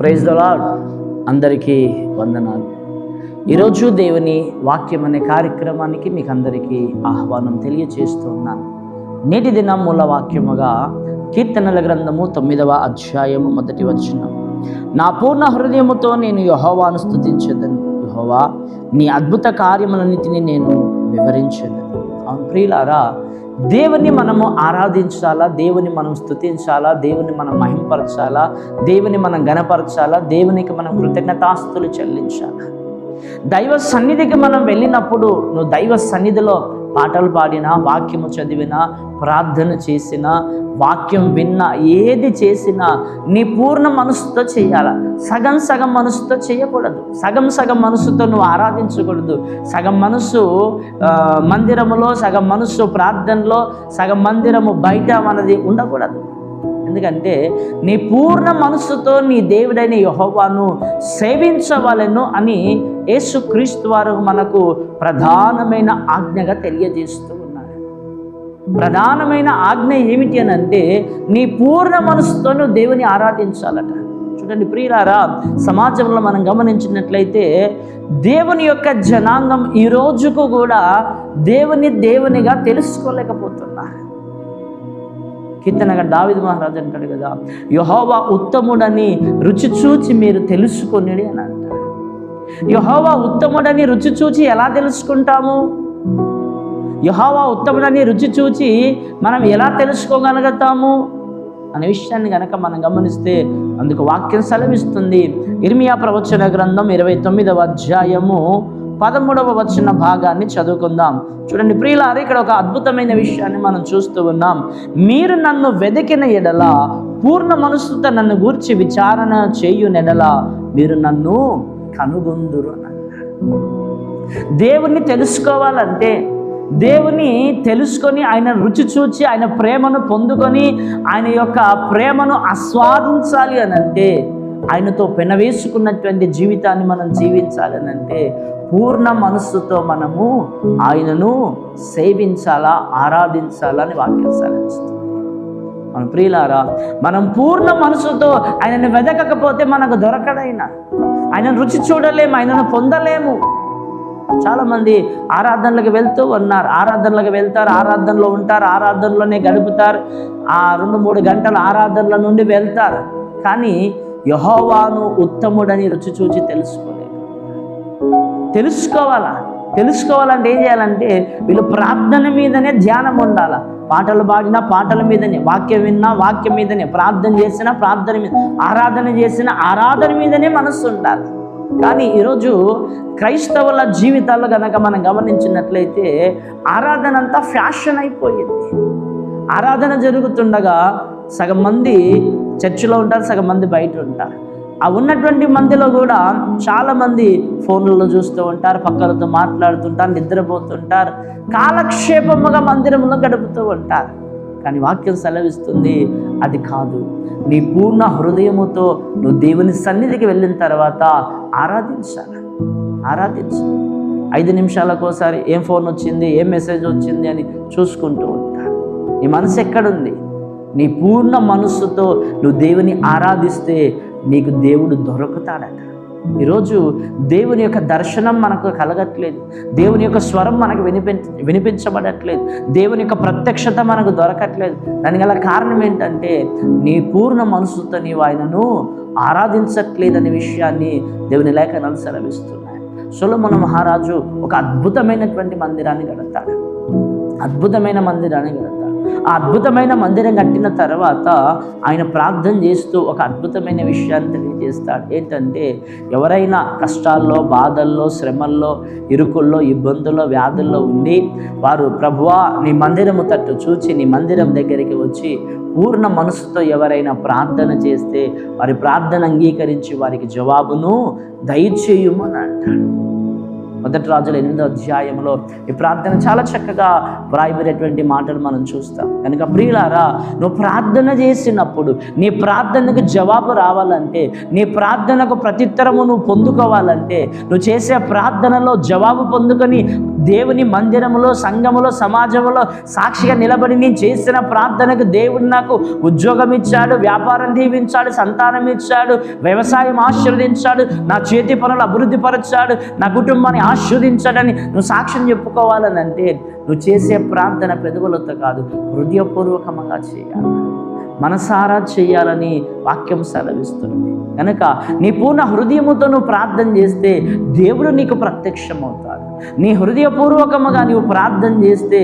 Praise దొలాడ్ అందరికీ వందనాలు. ఈరోజు దేవుని వాక్యం అనే కార్యక్రమానికి మీకు అందరికీ ఆహ్వానం తెలియచేస్తున్నాను. నేటి దినం మూల వాక్యముగా కీర్తనల గ్రంథము తొమ్మిదవ అధ్యాయము మొదటి వచనం. నా పూర్ణ హృదయముతో నేను యహోవాను స్తుతించదను. యహోవా నీ అద్భుత కార్యములన్నిటిని నేను వివరించను. అవును ప్రియులారా దేవుని మనము ఆరాధించాలా? దేవుని మనం స్తుతించాలా? దేవుని మనం మహింపరచాలా? దేవుని మనం గణపరచాలా దేవునికి మనం కృతజ్ఞతాస్తులు చెల్లించాలా? దైవ సన్నిధికి మనం వెళ్ళినప్పుడు నువ్వు దైవ సన్నిధిలో పాటలు పాడినా వాక్యము చదివినా ప్రార్థన చేసినా వాక్యం విన్నా ఏది చేసినా నీ పూర్ణ మనసుతో చేయాల? సగం సగం మనసుతో చేయకూడదు. సగం సగం మనసుతో నువ్వు ఆరాధించకూడదు. సగం మనసు మందిరములో సగం మనసు ప్రార్థనలో సగం మందిరము బయట మనది ఉండకూడదు. ఎందుకంటే నీ పూర్ణ మనస్సుతో నీ దేవుడైన యహోవాను సేవించవలను అని యేసుక్రీస్తు వారు మనకు ప్రధానమైన ఆజ్ఞగా తెలియజేస్తూ ఉన్నారు. ప్రధానమైన ఆజ్ఞ ఏమిటి అని అంటే నీ పూర్ణ మనసుతో దేవుని ఆరాధించాలట. చూడండి ప్రియులారా సమాజంలో మనం గమనించినట్లయితే దేవుని యొక్క జనాంగం ఈ రోజుకు కూడా దేవుని దేవునిగా తెలుసుకోలేకపోతున్నారు. కీర్తనగా దావిద మహారాజు అంటాడు కదా యహోవా ఉత్తముడని రుచి చూచి మీరు తెలుసుకొని అని అంటాడు. యహోవా ఉత్తముడని రుచి చూచి ఎలా తెలుసుకుంటాము? యహోవా ఉత్తముడని రుచి చూచి మనం ఎలా తెలుసుకోగలుగుతాము? అనే విషయాన్ని కనుక మనం గమనిస్తే అందుకు వాక్యం సెలవిస్తుంది. ఇర్మియా ప్రవచన గ్రంథం ఇరవై తొమ్మిదవ అధ్యాయము పదమూడవ వచ్చిన భాగాన్ని చదువుకుందాం. చూడండి ప్రియులారు ఇక్కడ ఒక అద్భుతమైన విషయాన్ని మనం చూస్తూ ఉన్నాం. మీరు నన్ను వెదకిన ఎడల పూర్ణ మనసుతో నన్ను గూర్చి విచారణ చేయు నెడల మీరు నన్ను కనుగొందురు దేవుణ్ణి తెలుసుకోవాలంటే దేవుని తెలుసుకొని ఆయన రుచి చూచి ఆయన ప్రేమను పొందుకొని ఆయన యొక్క ప్రేమను ఆస్వాదించాలి అని అంటే ఆయనతో పెనవేసుకున్నటువంటి జీవితాన్ని మనం జీవించాలి అని అంటే పూర్ణ మనస్సుతో మనము ఆయనను సేవించాలా ఆరాధించాలా అని వాక్యం సెలవిస్తుంది. మన ప్రియులారా మనం పూర్ణ మనసుతో ఆయనను వెదకకపోతే మనకు దొరకడైనా ఆయనను రుచి చూడలేము ఆయనను పొందలేము. చాలామంది ఆరాధనలకు వెళ్తూ ఉన్నారు ఆరాధనలకు వెళ్తారు ఆరాధనలో ఉంటారు ఆరాధనలోనే గడుపుతారు ఆ రెండు మూడు గంటల ఆరాధనల నుండి వెళ్తారు. కానీ యహోవాను ఉత్తముడని రుచి చూచి తెలుసుకోలేదు తెలుసుకోవాలా? తెలుసుకోవాలంటే ఏం చేయాలంటే వీళ్ళు ప్రార్థన మీదనే ధ్యానం ఉండాల. పాటలు పాడినా పాటల మీదనే వాక్యం విన్నా వాక్యం మీదనే ప్రార్థన చేసినా ప్రార్థన మీద ఆరాధన చేసిన ఆరాధన మీదనే మనస్సు ఉండాలి. కానీ ఈరోజు క్రైస్తవుల జీవితాల్లో కనుక మనం గమనించినట్లయితే ఆరాధన అంతా ఫ్యాషన్ అయిపోయింది. ఆరాధన జరుగుతుండగా సగం మంది చర్చిలో ఉంటారు సగం మంది బయట ఉంటారు. ఆ ఉన్నటువంటి మందిలో కూడా చాలామంది ఫోన్లలో చూస్తూ ఉంటారు పక్కలతో మాట్లాడుతుంటారు నిద్రపోతుంటారు కాలక్షేపముగా మందిరంలో గడుపుతూ ఉంటారు. కానీ వాక్యం సెలవిస్తుంది అది కాదు. నీ పూర్ణ హృదయముతో నువ్వు దేవుని సన్నిధికి వెళ్ళిన తర్వాత ఆరాధించాలి. ఆరాధించాలి. ఐదు నిమిషాలకోసారి ఏం ఫోన్ వచ్చింది ఏం మెసేజ్ వచ్చింది అని చూసుకుంటూ ఉంటారు. నీ మనసు ఎక్కడుంది? నీ పూర్ణ మనస్సుతో నువ్వు దేవుని ఆరాధిస్తే నీకు దేవుడు దొరుకుతాడట. ఈరోజు దేవుని యొక్క దర్శనం మనకు కలగట్లేదు. దేవుని యొక్క స్వరం మనకు వినిపించ వినిపించబడట్లేదు. దేవుని యొక్క ప్రత్యక్షత మనకు దొరకట్లేదు. దానికి గల కారణం ఏంటంటే నీ పూర్ణ మనసుతో నీవు ఆయనను ఆరాధించట్లేదనే విషయాన్ని దేవుని లేఖనాలు సెలవిస్తున్నాయి. సొలమున మహారాజు ఒక అద్భుతమైనటువంటి మందిరాన్ని గడతాడు అద్భుతమైన మందిరాన్ని గడతాడు ఆ అద్భుతమైన మందిరం కట్టిన తర్వాత ఆయన ప్రార్థన చేస్తూ ఒక అద్భుతమైన విషయాన్ని తెలియజేస్తాడు. ఏంటంటే ఎవరైనా కష్టాల్లో బాధల్లో శ్రమల్లో ఇరుకుల్లో ఇబ్బందుల్లో వ్యాధుల్లో ఉండి వారు ప్రభువా నీ మందిరము తట్టు చూచి నీ మందిరం దగ్గరికి వచ్చి పూర్ణ మనసుతో ఎవరైనా ప్రార్థన చేస్తే వారి ప్రార్థన అంగీకరించి వారికి జవాబును దయచేయుమని అంటాడు. మొదటి రాజుల ఎనిమిదో అధ్యాయంలో ఈ ప్రార్థన చాలా చక్కగా వ్రాయబడేటువంటి మాటలు మనం చూస్తాం. కనుక ప్రియులారా నువ్వు ప్రార్థన చేసినప్పుడు నీ ప్రార్థనకు జవాబు రావాలంటే నీ ప్రార్థనకు ప్రత్యుత్తరము నువ్వు పొందుకోవాలంటే నువ్వు చేసే ప్రార్థనలో జవాబు పొందుకొని దేవుని మందిరములో సంఘములో సమాజంలో సాక్షిగా నిలబడి నేను చేసిన ప్రార్థనకు దేవుడు నాకు ఉద్యోగం ఇచ్చాడు వ్యాపారం దీవించాడు సంతానం ఇచ్చాడు వ్యవసాయం ఆశీర్వదించాడు నా చేతి పనులు అభివృద్ధి పరచాడు నా కుటుంబాన్ని ఆశీర్వదించాడని నువ్వు సాక్ష్యం చెప్పుకోవాలని అంటే నువ్వు చేసే ప్రార్థన పెదవులతో కాదు హృదయపూర్వకంగా చేయాలి. మనసారా చేయాలని వాక్యం సెలవిస్తుంది. కనుక నీ పూర్ణ హృదయముతో నువ్వు ప్రార్థన చేస్తే దేవుడు నీకు ప్రత్యక్షమవుతాడు. నీ హృదయపూర్వకముగా నీవు ప్రార్థన చేస్తే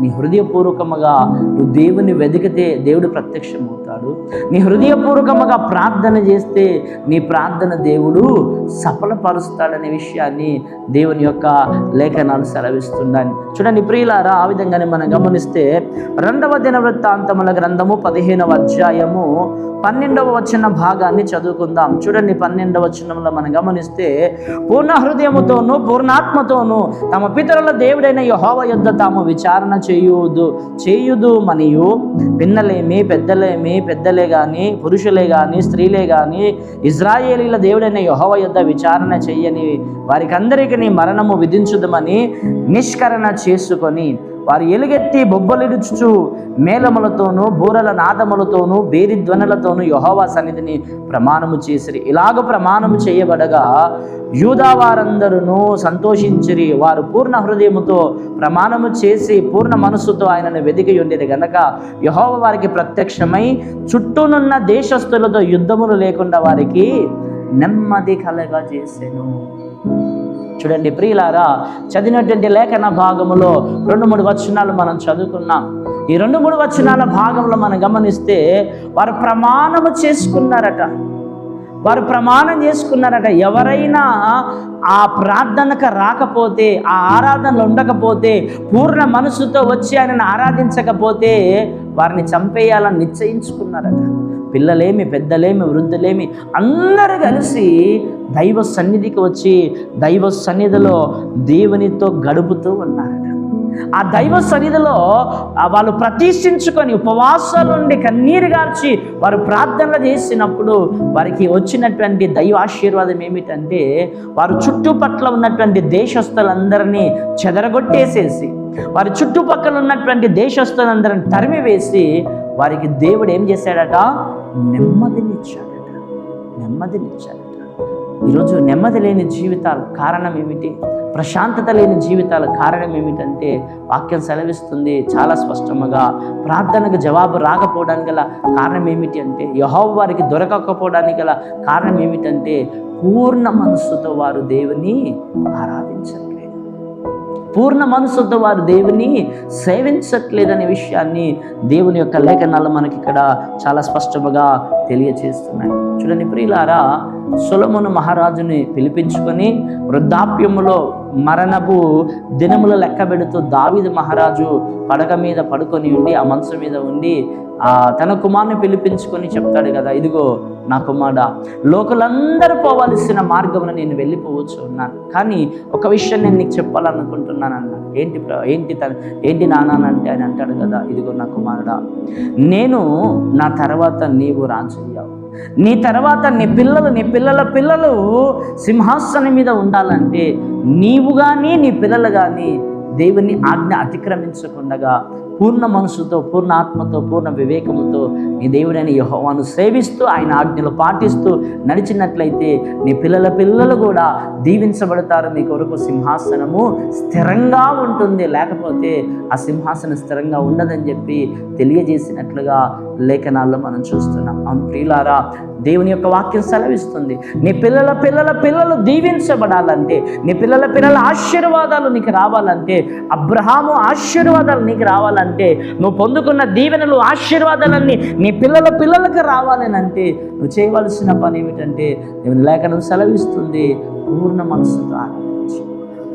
నీ హృదయపూర్వకముగా నువ్వు దేవుని వెతికితే దేవుడు ప్రత్యక్షమవుతాడు. నీ హృదయపూర్వకముగా ప్రార్థన చేస్తే నీ ప్రార్థన దేవుడు సఫలపరుస్తాడనే విషయాన్ని దేవుని యొక్క లేఖనాలు సెలవిస్తున్నాయి చూడండి ప్రియులారా ఆ విధంగానే మనం గమనిస్తే రెండవ దిన వృత్తాంతముల గ్రంథము పదిహేనవ అధ్యాయము పన్నెండవ వచన భాగాన్ని చదువుకుందాం. చూడండి పన్నెండవ వచనంలో మనం గమనిస్తే పూర్ణ హృదయముతోనూ పూర్ణాత్మతోనూ తమ పితరుల దేవుడైన యహోవ యుద్ధ తాము విచారణ చేయుదు చేయుదు మరియు పిన్నలేమి పెద్దలేమి పెద్దలే కానీ పురుషులే కానీ స్త్రీలే కానీ ఇజ్రాయేలీల దేవుడైన యహోవ యుద్ధ విచారణ చెయ్యని వారికి అందరికీ మరణము విధించుదమని నిష్కరణ చేసుకొని వారు ఎలుగెత్తి బొబ్బలిడుచు మేళములతోనూ బూరల నాదములతోనూ బేరి ధ్వనులతోనూ యహోవా సన్నిధిని ప్రమాణము చేసిరి. ఇలాగ ప్రమాణము చేయబడగా యూదా వారందరూ సంతోషించిరి. వారు పూర్ణ హృదయముతో ప్రమాణము చేసి పూర్ణ మనస్సుతో ఆయనను వెదిగి ఉండేది గనక యహోవ వారికి ప్రత్యక్షమై చుట్టూనున్న దేశస్తులతో యుద్ధములు లేకుండా వారికి నెమ్మది కలగా చేసెను చూడండి ప్రియులారా చదివినటువంటి లేఖన భాగములో రెండు మూడు వచనాలు మనం చదువుకున్నాం. ఈ రెండు మూడు వచనాల భాగంలో మనం గమనిస్తే వారు ప్రమాణము చేసుకున్నారట. వారు ప్రమాణం చేసుకున్నారట. ఎవరైనా ఆ ప్రార్థనకు రాకపోతే ఆ ఆరాధనలు ఉండకపోతే పూర్ణ మనసుతో వచ్చి ఆయనను ఆరాధించకపోతే వారిని చంపేయాలని నిశ్చయించుకున్నారట. పిల్లలేమి పెద్దలేమి వృద్ధులేమి అందరూ కలిసి దైవ సన్నిధికి వచ్చి దైవ సన్నిధిలో దేవునితో గడుపుతూ ఉన్నారట. ఆ దైవ సన్నిధిలో వాళ్ళు ప్రతిష్ఠించుకొని ఉపవాసాలు ఉండి కన్నీరు గార్చి వారు ప్రార్థనలు చేసినప్పుడు వారికి వచ్చినటువంటి దైవ ఆశీర్వాదం ఏమిటంటే వారు చుట్టుపక్కల ఉన్నటువంటి దేశస్తులందరినీ చెదరగొట్టేసేసి వారి చుట్టుపక్కల ఉన్నటువంటి దేశస్తులందరిని తరిమివేసి వారికి దేవుడు ఏం చేశాడట? నెమ్మదినిచ్చాడట. నెమ్మదినిచ్చాడట. ఈరోజు నెమ్మది లేని జీవితాలు కారణం ఏమిటి? ప్రశాంతత లేని జీవితాల కారణం ఏమిటంటే వాక్యం సెలవిస్తుంది చాలా స్పష్టముగా. ప్రార్థనకు జవాబు రాకపోవడానికి గల కారణం ఏమిటి అంటే యహోవ వారికి దొరకకపోవడానికి గల కారణం ఏమిటంటే పూర్ణ మనస్సుతో వారు దేవుని ఆరాధించారు. పూర్ణ మనసుతో వారు దేవుని సేవించట్లేదనే విషయాన్ని దేవుని యొక్క లేఖనాలు మనకి ఇక్కడ చాలా స్పష్టముగా తెలియచేస్తున్నాయి. చూడండి ప్రియులారా సులమును మహారాజుని పిలిపించుకొని వృద్ధాప్యములో మరణపు దినముల లెక్క పెడుతూ దావిద మహారాజు పడక మీద పడుకొని ఉండి ఆ మనసు మీద ఉండి తన కుమార్ని పిలిపించుకొని చెప్తాడు కదా ఇదిగో నా కుమారుడా లోకలందరూ పోవలసిన మార్గమున నేను వెళ్ళిపోవచ్చు ఉన్నాను కానీ ఒక విషయం నేను నీకు చెప్పాలనుకుంటున్నాను అన్న ఏంటి ఏంటి తన ఏంటి నానానంటే అని ఆయన అంటాడు కదా ఇదిగో నా కుమారుడా నేను నా తర్వాత నీవు రాజయ్యావు. నీ తర్వాత నీ పిల్లలు నీ పిల్లల పిల్లలు సింహాసనం మీద ఉండాలంటే నీవు కానీ నీ పిల్లలు కానీ దేవుని ఆజ్ఞ అతిక్రమించకుండగా పూర్ణ మనసుతో పూర్ణ ఆత్మతో పూర్ణ వివేకముతో నీ దేవుడైన యహోవాను సేవిస్తూ ఆయన ఆజ్ఞలు పాటిస్తూ నడిచినట్లయితే నీ పిల్లల పిల్లలు కూడా దీవించబడతారు. మీ కొరకు సింహాసనము స్థిరంగా ఉంటుంది. లేకపోతే ఆ సింహాసనం స్థిరంగా ఉండదని చెప్పి తెలియజేసినట్లుగా లేఖనాల్లో మనం చూస్తున్నాం. అవును ప్రియులారా దేవుని యొక్క వాక్యం సెలవిస్తుంది. నీ పిల్లల పిల్లల పిల్లలు దీవించబడాలంటే నీ పిల్లల పిల్లల ఆశీర్వాదాలు నీకు రావాలంటే అబ్రహాము ఆశీర్వాదాలు నీకు రావాలంటే నువ్వు పొందుకున్న దీవెనలు ఆశీర్వాదాలన్నీ నీ పిల్లల పిల్లలకు రావాలని అంటే నువ్వు చేయవలసిన పని ఏమిటంటే దేవుని లేఖనం సెలవిస్తుంది పూర్ణ మనసుతో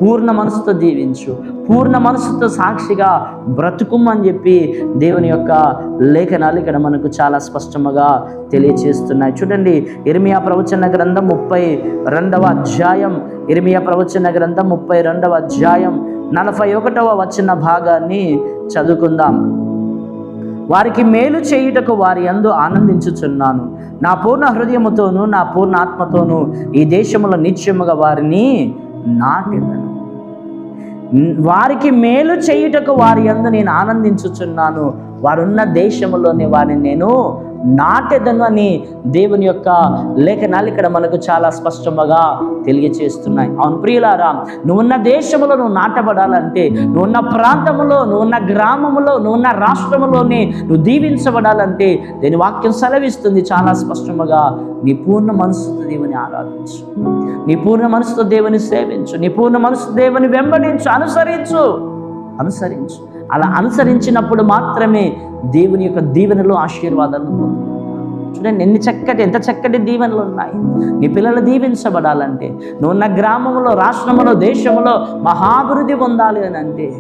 పూర్ణ మనసుతో జీవించు. పూర్ణ మనసుతో సాక్షిగా బ్రతుకుమని చెప్పి దేవుని యొక్క లేఖనాలు ఇక్కడ మనకు చాలా స్పష్టముగా తెలియచేస్తున్నాయి. చూడండి ఇర్మియా ప్రవచన గ్రంథం ముప్పై రెండవ అధ్యాయం. ఇర్మియా ప్రవచన గ్రంథం ముప్పై రెండవ అధ్యాయం నలభై ఒకటవ వచ్చిన భాగాన్ని చదువుకుందాం. వారికి మేలు చేయుటకు వారి అందు ఆనందించుచున్నాను. నా పూర్ణ హృదయముతోనూ నా పూర్ణ ఆత్మతోనూ ఈ దేశములో నిత్యముగా వారిని నాటెదను. వారికి మేలు చేయుటకు వారి అందు నేను ఆనందించుచున్నాను. వారున్న దేశంలోని వారిని నేను నాటెదను అని దేవుని యొక్క లేఖనాలు ఇక్కడ మనకు చాలా స్పష్టంగా తెలియచేస్తున్నాయి. అవును ప్రియులారా నువ్వున్న దేశంలో నువ్వు నాటబడాలంటే నువ్వున్న ప్రాంతంలో నువ్వున్న గ్రామంలో నువ్వున్న రాష్ట్రంలోనే నువ్వు దీవించబడాలంటే దీని వాక్యం సెలవిస్తుంది చాలా స్పష్టంగా. నీ పూర్ణ మనసుతో దేవుని ఆరాధించు. నీ పూర్ణ మనసుతో దేవుని సేవించు. నీ పూర్ణ మనసు దేవుని వెంబడించు అనుసరించు. అనుసరించు. అలా అనుసరించినప్పుడు మాత్రమే దేవుని యొక్క దీవెనలు ఆశీర్వాదాలను పొందుకుంటావు చూడండి ఎన్ని చక్కటి ఎంత చక్కటి దీవెనలు ఉన్నాయి. నీ పిల్లలు దీవించబడాలంటే నువ్వు ఉన్న గ్రామంలో రాష్ట్రంలో దేశంలో మహాభివృద్ధి పొందాలి అని అంటే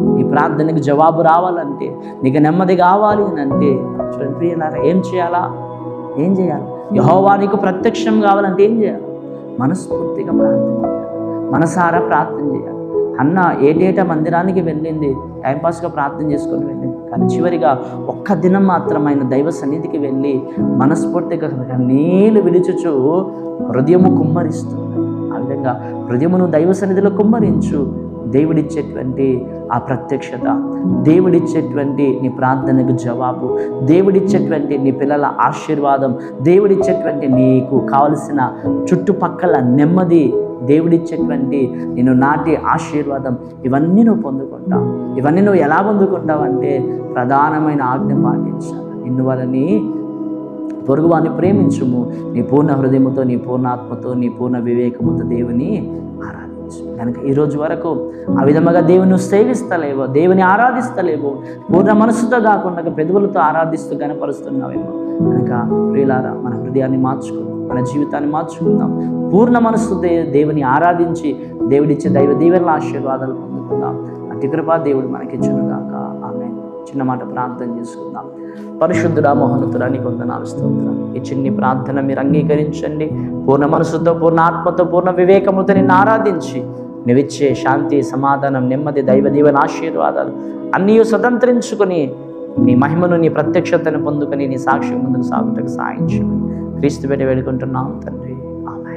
నీ ప్రార్థనకు జవాబు రావాలంటే నీకు నెమ్మది కావాలి అని అంటే చూడండి ప్రియులారా ఏం చేయాలా? ఏం చేయాలి? యహోవా నీకు ప్రత్యక్షం కావాలంటే ఏం చేయాలి? మనస్ఫూర్తిగా ప్రార్థన చేయాలి. మనసారా ప్రార్థన చేయాలి. అన్న ఏటేటా మందిరానికి వెళ్ళింది టైంపాస్గా ప్రార్థన చేసుకొని వెళ్ళింది. కానీ చివరిగా ఒక్క దినం మాత్రం ఆయన దైవ సన్నిధికి వెళ్ళి మనస్ఫూర్తిగా నీళ్ళు విడిచుచు హృదయము కుమ్మరిస్తుంది. ఆ విధంగా హృదయమును దైవ సన్నిధిలో కుమ్మరించు. దేవుడిచ్చేటువంటి ఆ ప్రత్యక్షత దేవుడిచ్చేటువంటి నీ ప్రార్థనకు జవాబు దేవుడిచ్చేటువంటి నీ పిల్లల ఆశీర్వాదం దేవుడిచ్చేటువంటి నీకు కావలసిన చుట్టుపక్కల నెమ్మది దేవుడిచ్చేటువంటి నేను నాటి ఆశీర్వాదం ఇవన్నీ నువ్వు పొందుకుంటావు. ఇవన్నీ నువ్వు ఎలా పొందుకుంటావు అంటే ప్రధానమైన ఆజ్ఞ పాటించాలి. నిన్ను వాళ్ళని పొరుగువాన్ని ప్రేమించుము. నీ పూర్ణ హృదయముతో నీ పూర్ణాత్మతో నీ పూర్ణ వివేకముతో దేవుని ఆరాధించు. కనుక ఈరోజు వరకు ఆ విధముగా దేవుని సేవిస్తలేవో దేవుని ఆరాధిస్తలేవో. పూర్ణ మనసుతో కాకుండా పెదవులతో ఆరాధిస్తూ కనపరుస్తున్నావేమో కనుక ప్రియులారా మన హృదయాన్ని మార్చుకో. మన జీవితాన్ని మార్చుకుందాం. పూర్ణ మనస్సు దే దేవుని ఆరాధించి దేవుడిచ్చే దైవ దీవెనల ఆశీర్వాదాలు పొందుకుందాం. అతి కృపా దేవుడు మనకిచ్చునుగాక. ఆమె చిన్న మాట ప్రార్థన చేసుకుందాం. పరిశుద్ధుడా మోహనతుడా నీకు వందనాలు స్తోత్రం. ఈ చిన్ని ప్రార్థన మీరు అంగీకరించండి. పూర్ణ మనసుతో పూర్ణ ఆత్మతో పూర్ణ వివేకముతో నిన్ను ఆరాధించి నువ్విచ్చే శాంతి సమాధానం నెమ్మది దైవ దీవెన ఆశీర్వాదాలు అన్నీ స్వతంత్రించుకొని నీ మహిమను నీ ప్రత్యక్షతను పొందుకొని నీ సాక్ష్యం ముందుకు సాగుటకు సాయించు క్రీస్తు పెట్టి వేడుకుంటున్నాం తండ్రి. ఆమె